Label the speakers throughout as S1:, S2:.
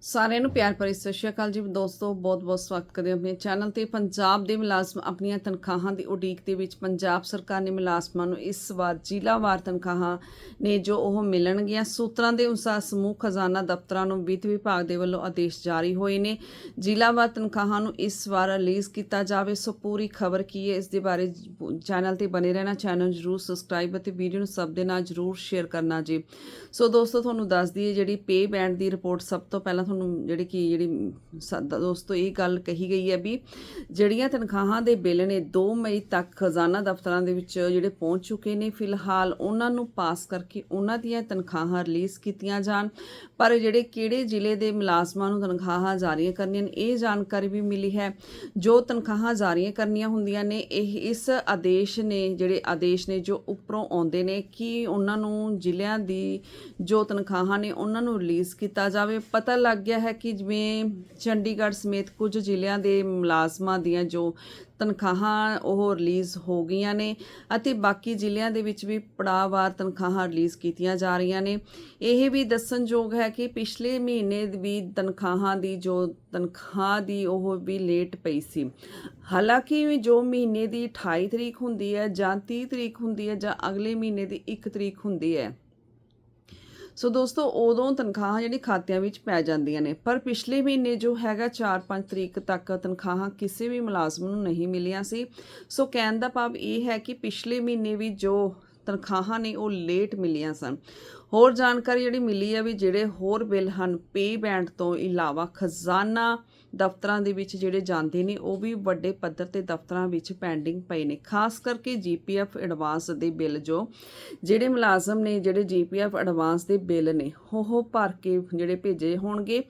S1: ਸਾਰਿਆਂ ਨੂੰ ਪਿਆਰ ਭਰੀ ਸਤਿ ਸ਼੍ਰੀ ਅਕਾਲ ਜੀ। ਦੋਸਤੋ ਬਹੁਤ-ਬਹੁਤ ਸਵਾਗਤ ਕਰਦੇ ਹਾਂ ਆਪਣੇ ਚੈਨਲ ਤੇ। ਪੰਜਾਬ ਦੇ ਮੁਲਾਜ਼ਮ ਆਪਣੀਆਂ ਤਨਖਾਹਾਂ ਦੀ ਉਡੀਕ ਦੇ ਵਿੱਚ ਪੰਜਾਬ ਸਰਕਾਰ ਨੇ ਮੁਲਾਜ਼ਮਾਂ ਨੂੰ ਇਸ ਵਾਰ ਜ਼ਿਲ੍ਹਾਵਾਰ ਤਨਖਾਹਾਂ ਨੇ ਜੋ ਉਹ ਮਿਲਣਗੀਆਂ, ਸੂਤਰਾਂ ਦੇ ਅਨੁਸਾਰ ਸਮੂਹ ਖਜ਼ਾਨਾ ਦਫ਼ਤਰਾਂ ਨੂੰ ਵਿੱਤ ਵਿਭਾਗ ਦੇ ਵੱਲੋਂ ਆਦੇਸ਼ ਜਾਰੀ ਹੋਏ ਨੇ। ਜ਼ਿਲ੍ਹਾਵਾਰ ਤਨਖਾਹਾਂ ਨੂੰ ਇਸ ਵਾਰ ਰਿਲੀਜ਼ ਕੀਤਾ ਜਾਵੇ, ਸੋ ਪੂਰੀ ਖਬਰ ਕੀ ਹੈ, ਇਸ ਦੇ ਬਾਰੇ ਚੈਨਲ ਤੇ ਬਨੇ ਰਹਿਣਾ। ਚੈਨਲ ਜਰੂਰ ਸਬਸਕ੍ਰਾਈਬ ਅਤੇ ਵੀਡੀਓ ਨੂੰ ਸਭ ਦੇ ਨਾਲ ਜਰੂਰ ਸ਼ੇਅਰ ਕਰਨਾ ਜੀ। ਸੋ ਦੋਸਤੋ, ਤੁਹਾਨੂੰ ਦੱਸ ਦਈਏ, ਜਿਹੜੀ ਪੇ ਬੈਂਡ ਦੀ ਰਿਪੋਰਟ ਸਭ ਤੋਂ ਪਹਿਲਾਂ ਤੁਹਾਨੂੰ ਜਿਹੜੀ ਕਿ ਜਿਹੜੀ ਸਾ- ਦੋਸਤੋ, ਇਹ ਗੱਲ ਕਹੀ ਗਈ ਹੈ ਵੀ ਜਿਹੜੀਆਂ ਤਨਖਾਹਾਂ ਦੇ ਬਿੱਲ ਨੇ 2 ਮਈ ਤੱਕ ਖਜ਼ਾਨਾ ਦਫ਼ਤਰਾਂ ਦੇ ਵਿੱਚ ਜਿਹੜੇ ਪਹੁੰਚ ਚੁੱਕੇ ਨੇ ਫਿਲਹਾਲ, ਉਹਨਾਂ ਨੂੰ ਪਾਸ ਕਰਕੇ ਉਹਨਾਂ ਦੀਆਂ ਤਨਖਾਹਾਂ ਰਿਲੀਜ਼ ਕੀਤੀਆਂ ਜਾਣ। ਪਰ ਜਿਹੜੇ ਕਿਹੜੇ ਜ਼ਿਲ੍ਹੇ ਦੇ ਮੁਲਾਜ਼ਮਾਂ ਨੂੰ ਤਨਖਾਹਾਂ ਜਾਰੀਆਂ ਕਰਨੀਆਂ ਨੇ, ਇਹ ਜਾਣਕਾਰੀ ਵੀ ਮਿਲੀ ਹੈ। ਜੋ ਤਨਖਾਹਾਂ ਜਾਰੀਆਂ ਕਰਨੀਆਂ ਹੁੰਦੀਆਂ ਨੇ, ਇਹ ਇਸ ਆਦੇਸ਼ ਨੇ, ਜਿਹੜੇ ਆਦੇਸ਼ ਨੇ ਜੋ ਉੱਪਰੋਂ ਆਉਂਦੇ ਨੇ ਕਿ ਉਹਨਾਂ ਨੂੰ ਜ਼ਿਲ੍ਹਿਆਂ ਦੀ ਜੋ ਤਨਖਾਹਾਂ ਨੇ, ਉਹਨਾਂ ਨੂੰ ਰਿਲੀਜ਼ ਕੀਤਾ ਜਾਵੇ। ਪਤਾ ਲੱਗ ਗਿਆ ਹੈ ਕਿ ਜਿਵੇਂ ਚੰਡੀਗੜ੍ਹ ਸਮੇਤ ਕੁਝ ਜ਼ਿਲ੍ਹਿਆਂ ਦੇ ਮੁਲਾਜ਼ਮਾਂ ਦੀਆਂ ਜੋ ਤਨਖਾਹਾਂ ਉਹ ਰਿਲੀਜ਼ ਹੋ ਗਈਆਂ ਨੇ ਅਤੇ ਬਾਕੀ ਜ਼ਿਲ੍ਹਿਆਂ ਦੇ ਵਿੱਚ ਵੀ ਪੜਾਅਵਾਰ ਤਨਖਾਹਾਂ ਰਿਲੀਜ਼ ਕੀਤੀਆਂ ਜਾ ਰਹੀਆਂ ਨੇ। ਇਹ ਵੀ ਦੱਸਣਯੋਗ ਹੈ ਕਿ ਪਿਛਲੇ ਮਹੀਨੇ ਵੀ ਤਨਖਾਹਾਂ ਦੀ ਜੋ ਤਨਖਾਹ ਦੀ ਉਹ ਵੀ ਲੇਟ ਪਈ ਸੀ। ਹਾਲਾਂਕਿ ਜੋ ਮਹੀਨੇ ਦੀ 28 ਤਰੀਕ ਹੁੰਦੀ ਹੈ ਜਾਂ 30 ਤਰੀਕ ਹੁੰਦੀ ਹੈ ਜਾਂ ਅਗਲੇ ਮਹੀਨੇ ਦੀ 1 ਤਰੀਕ ਹੁੰਦੀ ਹੈ ਸੋ ਦੋਸਤੋ, ਉਦੋਂ ਤਨਖਾਹਾਂ ਜਿਹੜੀ ਖਾਤਿਆਂ ਵਿੱਚ ਪੈ ਜਾਂਦੀਆਂ ਨੇ। ਪਰ ਪਿਛਲੇ ਮਹੀਨੇ ਜੋ ਹੈਗਾ 4-5 ਤਰੀਕ ਤੱਕ ਤਨਖਾਹਾਂ ਕਿਸੇ ਵੀ ਮੁਲਾਜ਼ਮ ਨੂੰ ਨਹੀਂ ਮਿਲੀਆਂ ਸੀ। ਸੋ ਕਹਿਣ ਦਾ ਭਾਵ ਇਹ ਹੈ ਕਿ ਪਿਛਲੇ ਮਹੀਨੇ ਵੀ ਜੋ ਤਨਖਾਹਾਂ ਨੇ ਉਹ ਲੇਟ ਮਿਲੀਆਂ ਸਨ। ਹੋਰ ਜਾਣਕਾਰੀ ਜਿਹੜੀ ਮਿਲੀ ਹੈ ਵੀ ਜਿਹੜੇ ਹੋਰ ਬਿੱਲ ਹਨ ਪੇ ਬੈਂਡ ਤੋਂ ਇਲਾਵਾ ਖਜ਼ਾਨਾ ਦਫ਼ਤਰਾਂ ਦੇ ਵਿੱਚ ਜਿਹੜੇ ਜਾਂਦੇ ਨੇ, ਉਹ ਵੀ ਵੱਡੇ ਪੱਧਰ ਤੇ ਦਫ਼ਤਰਾਂ ਵਿੱਚ ਪੈਂਡਿੰਗ ਪਏ ਨੇ। ਖਾਸ ਕਰਕੇ ਜੀਪੀਐਫ ਐਡਵਾਂਸ ਦੇ ਬਿੱਲ ਜੋ ਜਿਹੜੇ ਮੁਲਾਜ਼ਮ ਨੇ, ਜਿਹੜੇ ਜੀਪੀਐਫ ਐਡਵਾਂਸ ਦੇ ਬਿੱਲ ਨੇ, ਉਹ ਭਰ ਕੇ ਜਿਹੜੇ ਭੇਜੇ ਹੋਣਗੇ।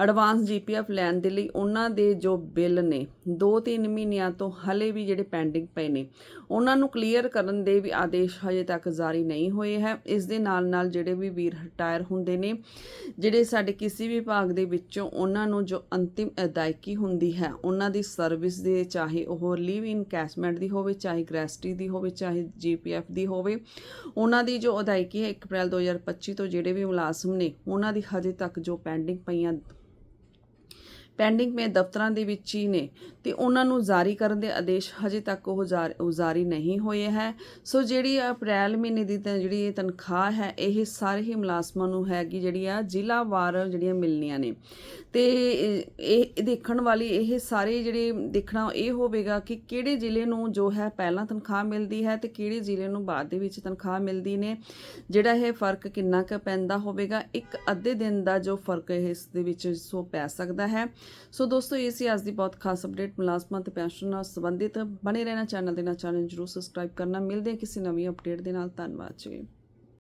S1: ਐਡਵਾਂਸ ਜੀਪੀਐਫ ਲੈਣ ਦੇ ਲਈ ਉਹਨਾਂ ਦੇ ਜੋ ਬਿੱਲ ਨੇ 2-3 ਮਹੀਨਿਆਂ ਤੋਂ ਹਲੇ ਵੀ ਜਿਹੜੇ ਪੈਂਡਿੰਗ ਪਏ ਨੇ, ਉਹਨਾਂ ਨੂੰ ਕਲੀਅਰ ਕਰਨ ਦੇ ਵੀ ਆਦੇਸ਼ ਹਜੇ ਤੱਕ ਜਾਰੀ ਨਹੀਂ ਹੋਏ ਹੈ। ਇਸ ਦੇ ਨਾਲ ਨਾਲ ਜਿਹੜੇ ਵੀ ਵੀਰ ਰਿਟਾਇਰ ਹੁੰਦੇ ਨੇ, ਜਿਹੜੇ ਸਾਡੇ ਕਿਸੇ ਵੀ ਭਾਗ ਦੇ ਵਿੱਚੋਂ ਉਹਨਾਂ ਨੂੰ ਜੋ ਅੰਤਿਮ ਅਦਾਇਗੀ ਹੁੰਦੀ ਹੈ। ਉਹਨਾਂ ਦੀ ਸਰਵਿਸ ਦੇ, ਚਾਹੇ ਉਹ ਲਿਵ ਇਨ ਕੈਸ਼ਮੈਂਟ ਦੀ ਹੋਵੇ, ਚਾਹੇ ਗ੍ਰੈਸਟੀ ਦੀ ਹੋਵੇ, ਚਾਹੇ ਜੀਪੀਐਫ ਦੀ ਹੋਵੇ। ਉਹਨਾਂ ਦੀ ਜੋ ਅਦਾਇਗੀ ਹੈ 1 ਅਪ੍ਰੈਲ 2025 ਤੋਂ ਜਿਹੜੇ ਵੀ ਮੁਲਾਜ਼ਮ ਨੇ, ਉਹਨਾਂ ਦੀ ਹਜੇ ਤੱਕ ਜੋ ਪੈਂਡਿੰਗ ਪਈਆਂ ਪੈਂਡਿੰਗ ਮੇ ਦਫ਼ਤਰਾਂ ਦੇ ਵਿੱਚ ਹੀ ਨੇ ਤੇ ਉਹਨਾਂ ਨੂੰ ਜਾਰੀ ਕਰਨ ਦੇ ਆਦੇਸ਼ ਹਜੇ ਤੱਕ ਉਹ ਜਾਰ- ਜਾਰੀ ਨਹੀਂ ਹੋਏ ਹੈ। ਸੋ ਜਿਹੜੀ ਅਪ੍ਰੈਲ ਮਹੀਨੇ ਦੀ ਤਾਂ ਜਿਹੜੀ ਇਹ ਤਨਖਾਹ ਹੈ, ਇਹ ਸਾਰੇ ਹੀ ਮੁਲਾਜ਼ਮਾਂ ਨੂੰ ਹੈਗੀ ਜਿਹੜੀ ਆ ਜ਼ਿਲ੍ਹਾਵਾਰ ਜਿਹੜੀਆਂ ਮਿਲਣੀਆਂ ਨੇ। ਤੇ ਇਹ ਦੇਖਣ ਵਾਲੀ ਇਹ ਸਾਰੇ ਜਿਹੜੇ ਦੇਖਣਾ ਇਹ ਹੋਵੇਗਾ ਕਿ ਕਿਹੜੇ ਜ਼ਿਲ੍ਹੇ ਨੂੰ ਜੋ ਹੈ ਪਹਿਲਾਂ ਤਨਖਾਹ ਮਿਲਦੀ ਹੈ ਤੇ ਕਿਹੜੇ ਜ਼ਿਲ੍ਹੇ ਨੂੰ ਬਾਅਦ ਦੇ ਵਿੱਚ ਤਨਖਾਹ ਮਿਲਦੀ ਨੇ। ਜਿਹੜਾ ਇਹ ਫ਼ਰਕ ਕਿੰਨਾ ਕੁ ਪੈਂਦਾ ਹੋਵੇਗਾ, ਇੱਕ ਅੱਧੇ ਦਿਨ ਦਾ ਜੋ ਫ਼ਰਕ ਇਸ ਦੇ ਵਿੱਚ ਸੋ ਪੈ ਸਕਦਾ ਹੈ। ਸੋ ਦੋਸਤੋ, ਇਹ ਸੀ ਅੱਜ ਦੀ ਬਹੁਤ ਖਾਸ ਅਪਡੇਟ ਮੁਲਾਜ਼ਮਾਂ ਤੇ ਪੈਨਸ਼ਨ ਨਾਲ ਸੰਬੰਧਿਤ ਬਣੇ ਰਹਿਣਾ ਚੈਨਲ ਦੇ ਨਾਲ। ਚੈਨਲ ਜਰੂਰ ਸਬਸਕ੍ਰਾਈਬ ਕਰਨਾ। ਮਿਲਦੇ ਹਾਂ ਕਿਸੇ ਨਵੀਂ ਅਪਡੇਟ ਦੇ ਨਾਲ। ਧੰਨਵਾਦ ਜੀ।